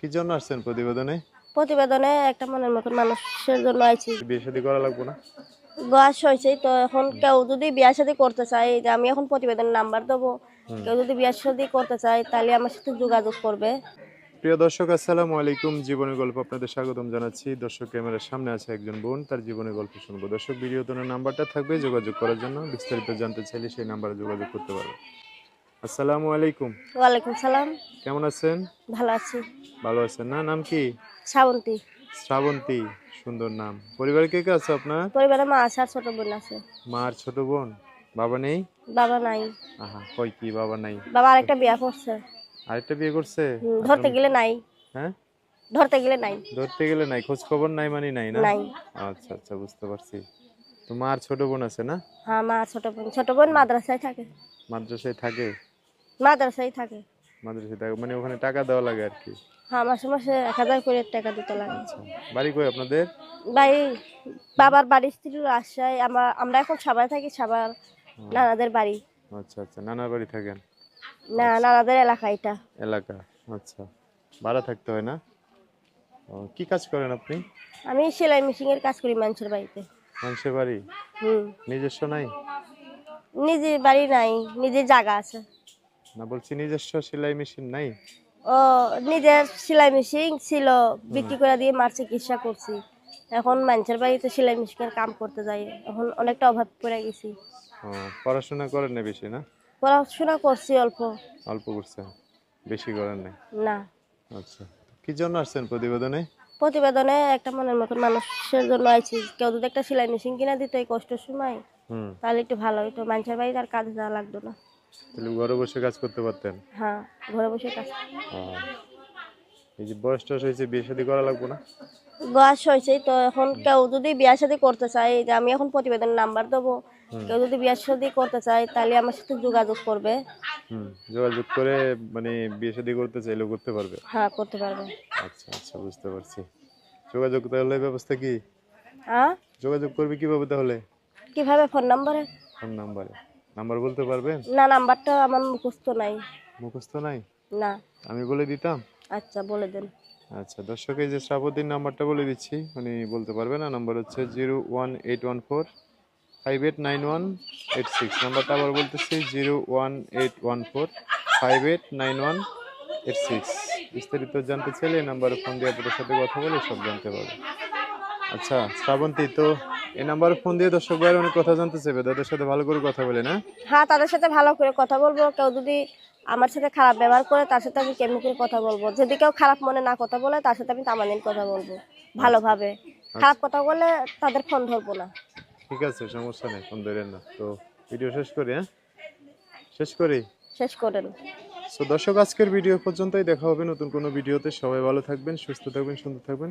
কি জন্য আসছেন প্রতিবেদনে? প্রতিবেদনে একটা মনের মতন মানুষের জন্য আইছি। বিয়ে শাদী করা লাগবো না? বয়স হয়েছে তো এখন কেউ যদি বিয়া শাদী করতে চায় যে আমি এখন প্রতিবেদনের নাম্বার দেবো কেউ যদি বিয়া শাদী করতে চায় তাহলে আমার সাথে যোগাযোগ করবে। প্রিয় দর্শক আসসালামু আলাইকুম। জীবনের গল্প আপনাদের স্বাগতম জানাচ্ছি। দর্শক ক্যামেরার সামনে আছে একজন বোন তার জীবনের গল্প শুনব। দর্শক ভিডিও নাম্বারটা থাকবে যোগাযোগ করার জন্য। বিস্তারিত জানতে চাইলে সেই নাম্বারে যোগাযোগ করতে পারবে। আসসালামু আলাইকুম। ওয়ালাইকুম সালাম। কেমন আছেন? ভালো আছি। ভালো আছেন না? নাম কি? শ্রাবন্তী। শ্রাবন্তী সুন্দর নাম। পরিবারে কে কে আছে আপনার? পরিবারে মা আছে আর ছোট বোন আছে। মা আর ছোট বোন? বাবা নেই? বাবা নাই। আহা কই কি বাবা নাই? বাবা আরেকটা বিয়া করছে। আরেকটা বিয়ে করছে? ধরতে গেলে নাই। হ্যাঁ? ধরতে গেলে নাই। ধরতে গেলে নাই? খোঁজ খবর নাই মানে নাই না? নাই। আচ্ছা আচ্ছা বুঝতে পারছি। তো মা আর ছোট বোন আছে না? হ্যাঁ মা আর ছোট বোন। ছোট বোন মাদ্রাসায় থাকে। মাদ্রাসায় থাকে? মাদ্রাসায় থাকে। মাদ্রাসায় থাকে মানে ওখানে টাকা দেওয়া লাগে আর কি? হ্যাঁ মাসে মাসে এক হাজার করে টাকা দিতে লাগে। আচ্ছা বাড়ি কই আপনাদের? ভাই বাবার বাড়ি ছিল রাজশাহী আমরা আমরা এখন সবাই থাকি সবার নানাদের বাড়ি। আচ্ছা আচ্ছা নানার বাড়ি থাকেন? না নানাদের এলাকা এটা। এলাকা আচ্ছা। ভাড়া থাকতে হয় না? কি কাজ করেন আপনি? আমি সেলাই মেশিন এর কাজ করি মানুষের বাড়িতে। মানুষের বাড়ি? হুম। নিজস্ব নাই? নিজের বাড়ি নাই নিজের জায়গা আছে। না বলছি নিজস্ব সেলাই মেশিন নাই? ও নিজের সেলাই মেশিন ছিল বিক্রি করে দিয়ে মার চিকিৎসা করছি। এখন মানুষের বাড়িতে সেলাই মেশিনের কাম করতে যাই এখন অনেকটা অভাব পড়ে গেছি। ও, পড়াশোনা করেন না বেশি না? পড়াশোনা করছি অল্প। অল্প করছেন? বেশি করেন নাই? না। আচ্ছা। কি জন্য আসছেন প্রতিবেদনে? প্রতিবেদনে একটা মনের মতন মানুষের জন্য আইছি। কেউ যদি একটা সেলাই মেশিন কিনে দিত এই কষ্টের সময় তাহলে একটু ভালো হইতো। মানুষের বাড়িতে আর কাজে যাওয়া লাগতো না। তাহলে ঘরে বসে কাজ করতে পারতেন? হ্যাঁ ঘরে বসে কাজ এই যে বয়স টয়স হয়েছে বিয়ে শাদী করা লাগবো না? বয়স হয়েছে তো এখন কেউ যদি বিয়া শাদী করতে চায় যে আমি এখন প্রতিবেদনের নাম্বার দেবো কেউ যদি বিয়া শাদী করতে চায় তাহলে আমার সাথে যোগাযোগ করবে। হুম যোগাযোগ করে মানে বিয়ে শাদী করতে চাইলেও করতে পারবে? হ্যাঁ করতে পারবে। আচ্ছা আচ্ছা বুঝতে পারছি। যোগাযোগ তাহলে ব্যবস্থা কি? হ্যাঁ যোগাযোগ করবে কীভাবে তাহলে? কীভাবে? ফোন নাম্বারে? ফোন নাম্বারে। নাম্বার বলতে পারবেন? না নাম্বারটা আমার মুখস্থ নাই। মুখস্থ নাই? না। আমি বলে দিতাম? আচ্ছা বলে দেন। আচ্ছা দর্শক এই যে শ্রাবতীর নাম্বারটা বলে দিচ্ছি উনি বলতে পারবে না নাম্বার হচ্ছে zero one eight one four five eight nine one eight six. নাম্বারটা আবার বলতেছি zero one eight one four five eight nine one eight six. বিস্তারিত জানতে চাইলে এই নাম্বারে ফোন দিয়ে আপনাদের সাথে কথা বলে সব জানতে পারবে। আচ্ছা শ্রাবন্তী তো এই নাম্বারে ফোন দিয়ে দর্শক ভাইয়ের অনেক কথা জানতে চাইবে। তাদের সাথে ভালো করে কথা বলে না? হ্যাঁ তাদের সাথে ভালো করে কথা বলব। কেউ যদি আমার সাথে খারাপ ব্যবহার করে তার সাথে আমি কেমনি করে কথা বলব? যদি কেউ খারাপ মনে না কথা বলে তার সাথে আমি তামানিন কথা বলব ভালোভাবে। খারাপ কথা বললে তাদের ফোন ধরবো না। ঠিক আছে সমস্যা নেই ফোন ধরেন না। তো ভিডিও শেষ করি হ্যাঁ? শেষ করি? শেষ করেন। সো দর্শক আজকের ভিডিও পর্যন্তই। দেখা হবে নতুন কোনো ভিডিওতে। সবাই ভালো থাকবেন সুস্থ থাকবেন সুন্দর থাকবেন।